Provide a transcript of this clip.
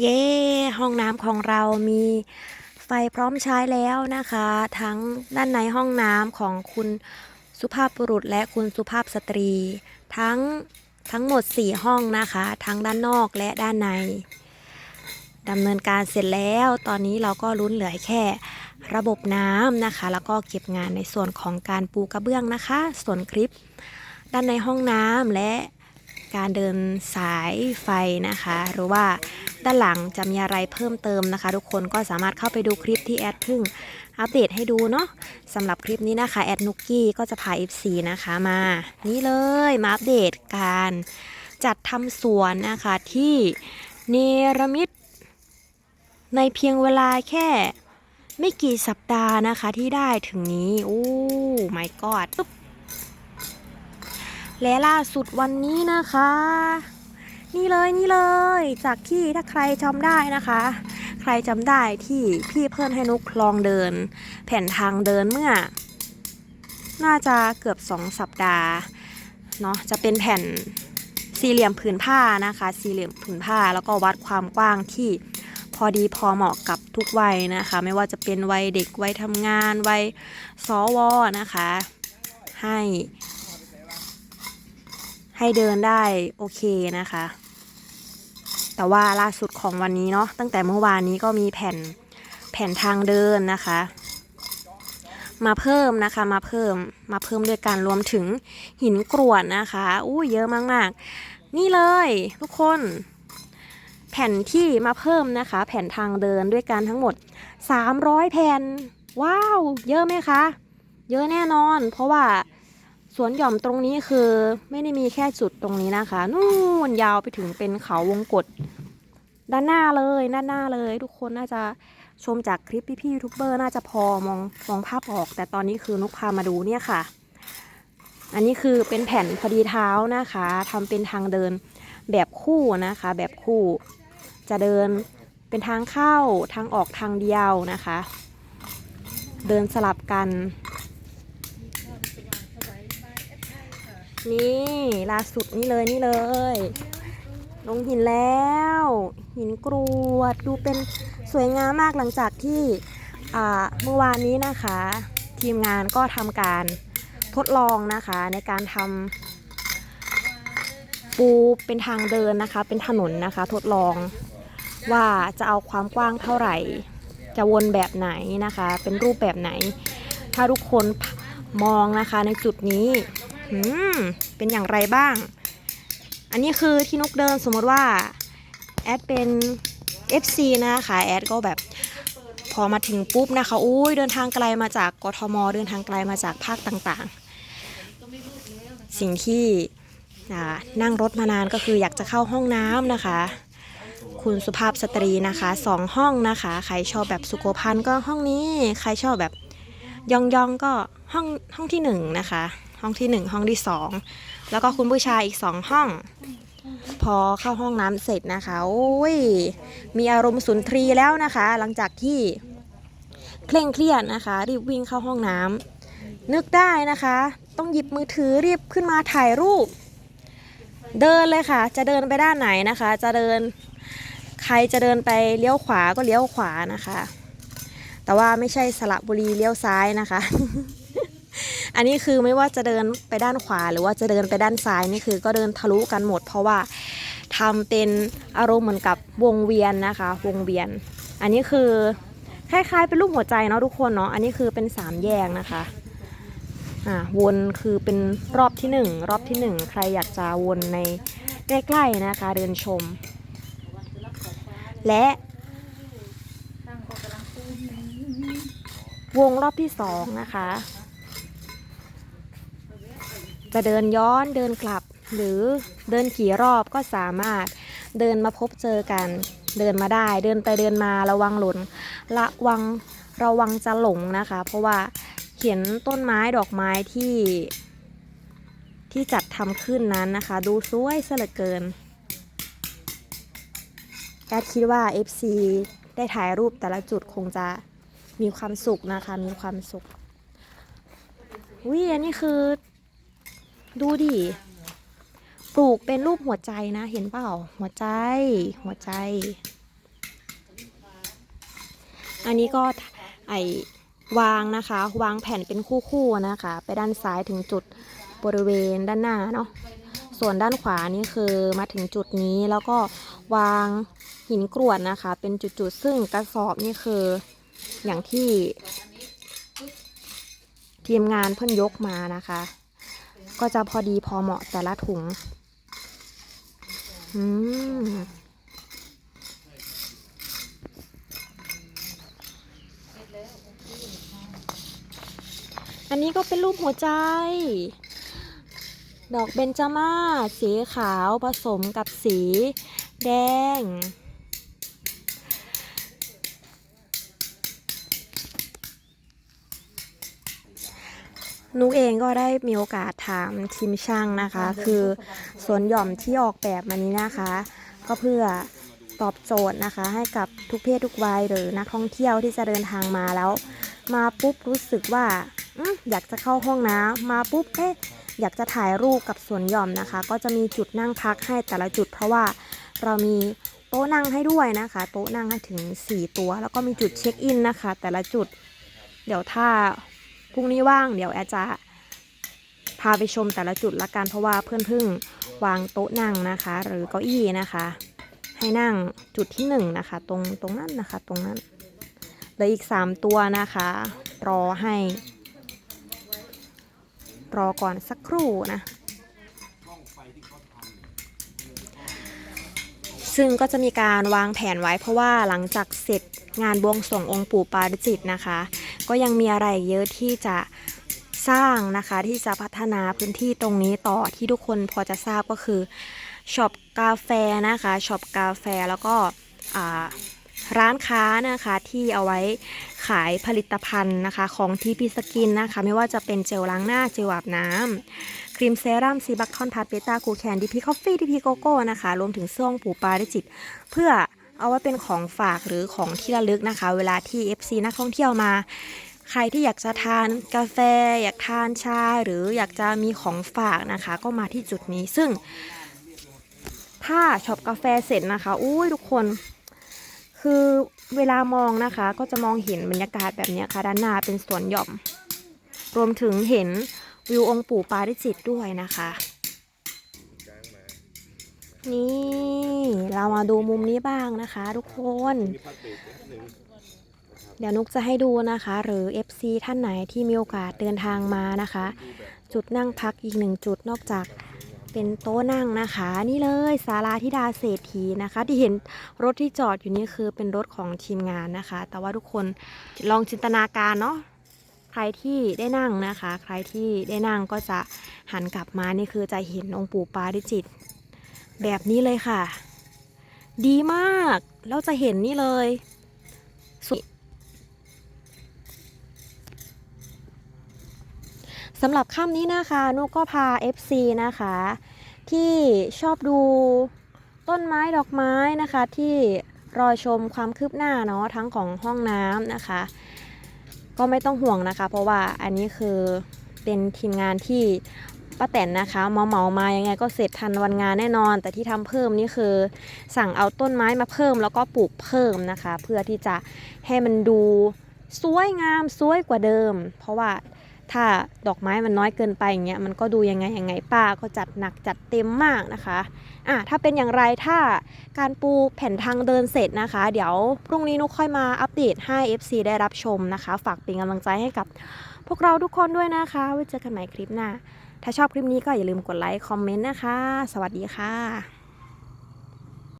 เย้ ห้องน้ำของเรามีไฟพร้อมใช้แล้วนะคะ ทั้งด้านในห้องน้ำของคุณสุภาพบุรุษและคุณสุภาพสตรี ทั้งทั้งหมด 4 ห้องนะคะ ทั้งด้านนอกและด้านในดำเนินการเสร็จแล้ว ตอนนี้เราก็ลุ้นเหลือแค่ระบบน้ำนะคะ แล้วก็เก็บงานในส่วนของการปูกระเบื้องนะคะ ส่วนคลิป ด้านในห้องน้ำและ การเดินสายไฟนะคะ หรือว่าด้านหลังจะมีอะไรเพิ่มเติมนะคะ ทุกคนก็สามารถเข้าไปดูคลิปที่แอดเพึ่งอัปเดตให้ดูเนาะสำหรับคลิปนี้นะคะแอดนุกกี้ก็จะพา F4 นะคะมา นี่เลยมาอัปเดตการจัดทำสวนนะคะที่เนรมิตในเพียงเวลาแค่ไม่กี่สัปดาห์นะคะที่ได้ถึงนี้ โอ้ my god ปึ๊บ และล่าสุดวันนี้นะคะ นี่เลยนี่เลย จากที่ถ้าใครจำได้นะคะ ใครจำได้ที่พี่เพื่อนให้นุกลองเดิน แผ่นทางเดินเมื่อ น่าจะเกือบ2สัปดาห์เนาะจะเป็นแผ่นสี่เหลี่ยมผืนผ้านะคะ สี่เหลี่ยมผืนผ้าแล้วก็วัดความกว้างที่พอดีพอเหมาะกับทุกวัยนะคะ ไม่ว่าจะเป็นวัยเด็กวัยทำงานวัยสวนะคะ ให้ ให้เดินได้โอเคนะคะ แต่ว่าล่าสุดของวันนี้เนาะตั้งแต่เมื่อวานนี้ก็มีแผ่นแผ่นทางเดินนะคะ มาเพิ่มนะคะมาเพิ่มมาเพิ่มด้วยกันรวมถึงหินกรวดนะคะอู้เยอะมากๆ นี่เลยทุกคนแผ่นที่มาเพิ่มนะคะ แผ่นทางเดินด้วยกันทั้งหมด 300 แผ่น ว้าว เยอะไหมคะ เยอะแน่นอน เพราะว่า สวนหย่อมตรงนี้คือไม่ได้มีแค่จุดตรงนี้นะคะ นู่นยาวไปถึงเป็นเขาวงกฏด้านหน้าเลยด้านหน้าเลย ทุกคนน่าจะชมจากคลิปพี่ๆยูทูบเบอร์น่าจะพอมองมองภาพออก แต่ตอนนี้คือนุกพามาดูเนี่ยค่ะ อันนี้คือเป็นแผ่นพอดีเท้านะคะทำเป็นทางเดินแบบคู่นะคะ แบบคู่ จะเดินเป็นทางเข้าทางออกทางเดียวนะคะ เดินสลับกัน นี่ล่าสุดนี่เลยนี่เลย ลงหินแล้ว หินกรวดดูเป็นสวยงามมากหลังจากที่เมื่อวานนี้นะคะ ทีมงานก็ทำการทดลองนะคะในการทำปูเป็นทางเดินนะคะ เป็นถนนนะคะ ทดลองว่าจะเอาความกว้างเท่าไหร่ จะวนแบบไหนนะคะ เป็นรูปแบบไหน ถ้าทุกคนมองนะคะในจุดนี้ อืม เป็นอย่างไรบ้าง อันนี้คือที่นกเดินสมมติว่า แอดเป็น FC นะคะแอดก็แบบพอมาถึงปุ๊บนะคะอุ้ยเดินทางไกลมาจากกทม เดินทางไกลมาจากภาคต่างๆ สิ่งที่นั่งรถมานานก็คืออยากจะเข้าห้องน้ำนะคะ คุณสุภาพสตรีนะคะสองห้องนะคะ ใครชอบแบบสุโขภัณฑ์ก็ห้องนี้ ใครชอบแบบยองยองๆก็ห้องห้องที่หนึ่งนะคะ ห้องที่หนึ่งห้องที่สองแล้วก็คุณผู้ชายอีกสองห้อง พอเข้าห้องน้ำเสร็จนะคะโอ้ยมีอารมณ์สุนทรีแล้วนะคะ หลังจากที่เคร่งเครียดนะคะ รีบวิ่งเข้าห้องน้ำนึกได้นะคะ ต้องหยิบมือถือรีบขึ้นมาถ่ายรูป เดินเลยค่ะ จะเดินไปด้านไหนนะคะ จะเดินใครจะเดินไปเลี้ยวขวาก็เลี้ยวขวานะคะ แต่ว่าไม่ใช่สระบุรีเลี้ยวซ้ายนะคะ อันนี้คือไม่ว่าจะเดินไปด้านขวา หรือว่าจะเดินไปด้านซ้ายนี่คือก็เดินทะลุกันหมด เพราะว่าทำเป็นอารมณ์เหมือนกับวงเวียนนะคะ วงเวียน อันนี้คือคล้ายๆเป็นรูปหัวใจเนาะทุกคนเนาะอันนี้คือเป็นสามแยกนะคะอ่าวนคือเป็นรอบที่หนึ่งรอบที่หนึ่งใครอยากจะวนในใกล้ๆนะคะ เดินชม และวงรอบที่สองนะคะ จะเดินย้อนเดินกลับ หรือเดินกี่รอบก็สามารถเดินมาพบเจอกัน เดินมาได้เดินไปเดินมาระวังหล่นระวังระวังจะหลงนะคะ เพราะว่าเขียนต้นไม้ดอกไม้ที่ที่จัดทำขึ้นนั้นนะคะ ดูสวยเสเลือเกินแอดคิดว่า FC ได้ถ่ายรูปแต่ละจุดคงจะมีความสุขนะคะ มีความสุขวิอันนี้คือ ดูดิ ปลูกเป็นรูปหัวใจนะ เห็นเปล่า หัวใจ หัวใจ อันนี้ก็ไอวางนะคะ วางแผ่นเป็นคู่ๆนะคะ ไปด้านซ้ายถึงจุดบริเวณด้านหน้าเนาะ ส่วนด้านขวานี่คือมาถึงจุดนี้แล้วก็วางหินกรวดนะคะ เป็นจุดๆ ซึ่งกระสอบนี่คืออย่างที่ทีมงานเพิ่นยกมานะคะ ก็จะพอดีพอเหมาะแต่ละถุง อืมอันนี้ก็เป็นรูปหัวใจ ดอกเบญจมาศสีขาวผสมกับสีแดง นุกเองก็ได้มีโอกาสถามทีมช่างนะคะ คือสวนหย่อมที่ออกแบบมานี้นะคะ ก็เพื่อตอบโจทย์นะคะ ให้กับทุกเพศทุกวัยหรือนักท่องเที่ยวที่จะเดินทางมาแล้ว มาปุ๊บรู้สึกว่าอยากจะเข้าห้องน้ำมาปุ๊บเอ๊ะอยากจะถ่ายรูปกับสวนหย่อมนะคะ ก็จะมีจุดนั่งพักให้แต่ละจุด เพราะว่าเรามีโต๊ะนั่งให้ด้วยนะคะ โต๊ะนั่งให้ถึง 4 ตัว แล้วก็มีจุดเช็คอินนะคะ แต่ละจุด เดี๋ยวถ้า พรุ่งนี้ว่างเดี๋ยวแอร์จะพาไปชมแต่ละจุดละกันเพราะว่าเพื่อนเพึ่งวางโต๊ะนั่งนะคะ หรือเก้าอี้นะคะ ให้นั่งจุดที่หนึ่งนะคะ ตรงตรงนั้นนะคะตรงนั้นเหลืออีก 3 ตัวนะคะ รอให้ รอก่อนสักครู่นะซึ่งก็จะมีการวางแผนไว้เพราะว่าหลังจากเสร็จงานบวงสรวงองค์ปู่ปาริจิตนะคะ ก็ยังมีอะไรเยอะที่จะสร้างนะคะที่จะพัฒนาพื้นที่ตรงนี้ต่อที่ทุกคนพอจะทราบก็คือช็อปกาแฟนะคะช็อปกาแฟแล้วก็ร้านค้านะคะที่เอาไว้ขายผลิตภัณฑ์นะคะของทีพีสกินนะคะไม่ว่าจะเป็นเจลล้างหน้าเจลอาบน้ำครีมเซรั่มซีบัคคอนทัสเบต้าคูแคนดีพีคอฟฟี่ดีพีโกโก้นะคะรวมถึงเสื้อองปู่ปาริจิต เพื่อ เอาไว้เป็นของฝากหรือของที่ระลึกนะคะ เวลาที่ FC นักท่องเที่ยวมา ใครที่อยากจะทานกาแฟ อยากทานชา หรืออยากจะมีของฝากนะคะ ก็มาที่จุดนี้ซึ่ง ถ้าช็อปกาแฟเสร็จนะคะอุ้ยทุกคน คือเวลามองนะคะ ก็จะมองเห็นบรรยากาศแบบนี้ค่ะด้านหน้าเป็นสวนหย่อม รวมถึงเห็นวิวองค์ปู่ปาริจิตด้วยนะคะ นี่เรามาดูมุมนี้บ้างนะคะ ทุกคน เดี๋ยวนุกจะให้ดูนะคะ หรือ FC ท่านไหนที่มีโอกาสเดินทางมานะคะ จุดนั่งพักอีกหนึ่งจุดนอกจากเป็นโต๊ะนั่งนะคะ นี่เลยศาลาธิดาเศรษฐีนะคะ ที่เห็นรถที่จอดอยู่นี่คือเป็นรถของทีมงานนะคะ แต่ว่าทุกคนลองจินตนาการเนาะใครที่ได้นั่งนะคะ ใครที่ได้นั่งก็จะหันกลับมานี่คือจะเห็นองค์ปู่ปาริจิต แบบนี้เลยค่ะ ดีมากแล้วจะเห็นนี่เลยสสำหรับค่ำนี้นะคะนุกก็พา FC นะคะ ที่ชอบดูต้นไม้ดอกไม้นะคะ ที่รอชมความคืบหน้าเนาะทั้งของห้องน้ำนะคะ ก็ไม่ต้องห่วงนะคะ เพราะว่าอันนี้คือเป็นทีมงานที่ ป้าแตนนะคะเมาเมามายังไงก็เสร็จทันวันงานแน่นอน แต่ที่ทำเพิ่มนี่คือ สั่งเอาต้นไม้มาเพิ่มแล้วก็ปลูกเพิ่มนะคะ เพื่อที่จะให้มันดูสวยงามสวยกว่าเดิม เพราะว่าถ้าดอกไม้มันน้อยเกินไปอย่างเงี้ยมันก็ดูยังไงยังไงป้าก็จัดหนักจัดเต็มมากนะคะอะถ้าเป็นอย่างไรถ้าการปูแผ่นทางเดินเสร็จนะคะ เดี๋ยวพรุ่งนี้นุกค่อยมาอัปเดตให้ FC ได้รับชมนะคะ ฝากเป็นกำลังใจให้กับพวกเราทุกคนด้วยนะคะไว้เจอกันใหม่คลิปหน้า ถ้าชอบคลิปนี้ก็อย่าลืมกดไลค์ คอมเมนต์นะคะ สวัสดีค่ะ